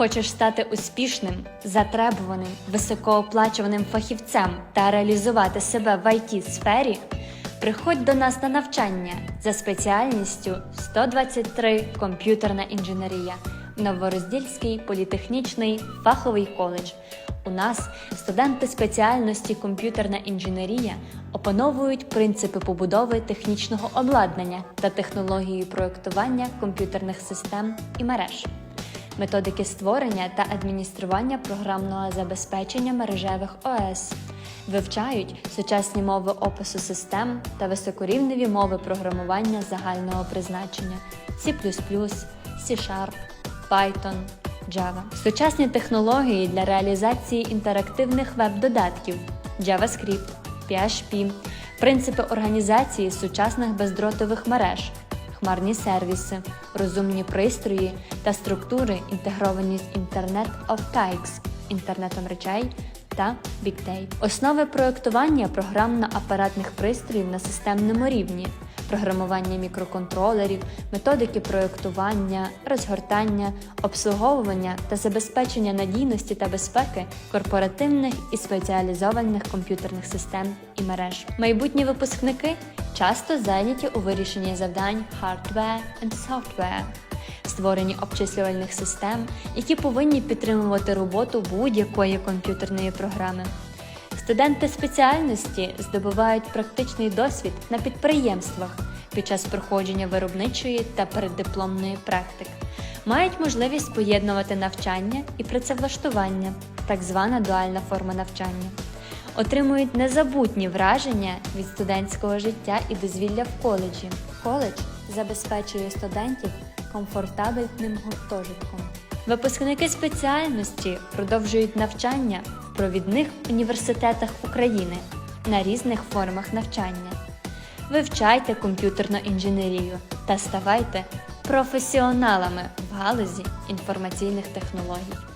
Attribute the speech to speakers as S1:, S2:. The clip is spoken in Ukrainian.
S1: Хочеш стати успішним, затребуваним, високооплачуваним фахівцем та реалізувати себе в it сфері Приходь до нас на навчання за спеціальністю 123 комп'ютерна інженерія, Новороздільський політехнічний фаховий коледж. У нас студенти спеціальності комп'ютерна інженерія опановують принципи побудови технічного обладнання та технології проєктування комп'ютерних систем і мереж методики створення та адміністрування програмного забезпечення мережевих ОС, вивчають сучасні мови опису систем та високорівневі мови програмування загального призначення C++, C-Sharp, Python, Java, сучасні технології для реалізації інтерактивних веб-додатків JavaScript, PHP, принципи організації сучасних бездротових мереж хмарні сервіси, розумні пристрої та структури, інтегровані з Internet of Things, інтернетом речей та Big Data. Основи проєктування програмно-апаратних пристроїв на системному рівні, програмування мікроконтролерів, методики проєктування, розгортання, обслуговування та забезпечення надійності та безпеки корпоративних і спеціалізованих комп'ютерних систем і мереж. Майбутні випускники часто зайняті у вирішенні завдань hardware and software, створенні обчислювальних систем, які повинні підтримувати роботу будь-якої комп'ютерної програми. Студенти спеціальності здобувають практичний досвід на підприємствах під час проходження виробничої та переддипломної практик, мають можливість поєднувати навчання і працевлаштування, так звана дуальна форма навчання отримують незабутні враження від студентського життя і дозвілля в коледжі. Коледж забезпечує студентів комфортабельним гуртожитком. Випускники спеціальності продовжують навчання провідних університетах України на різних формах навчання. Вивчайте комп'ютерну інженерію та ставайте професіоналами в галузі інформаційних технологій.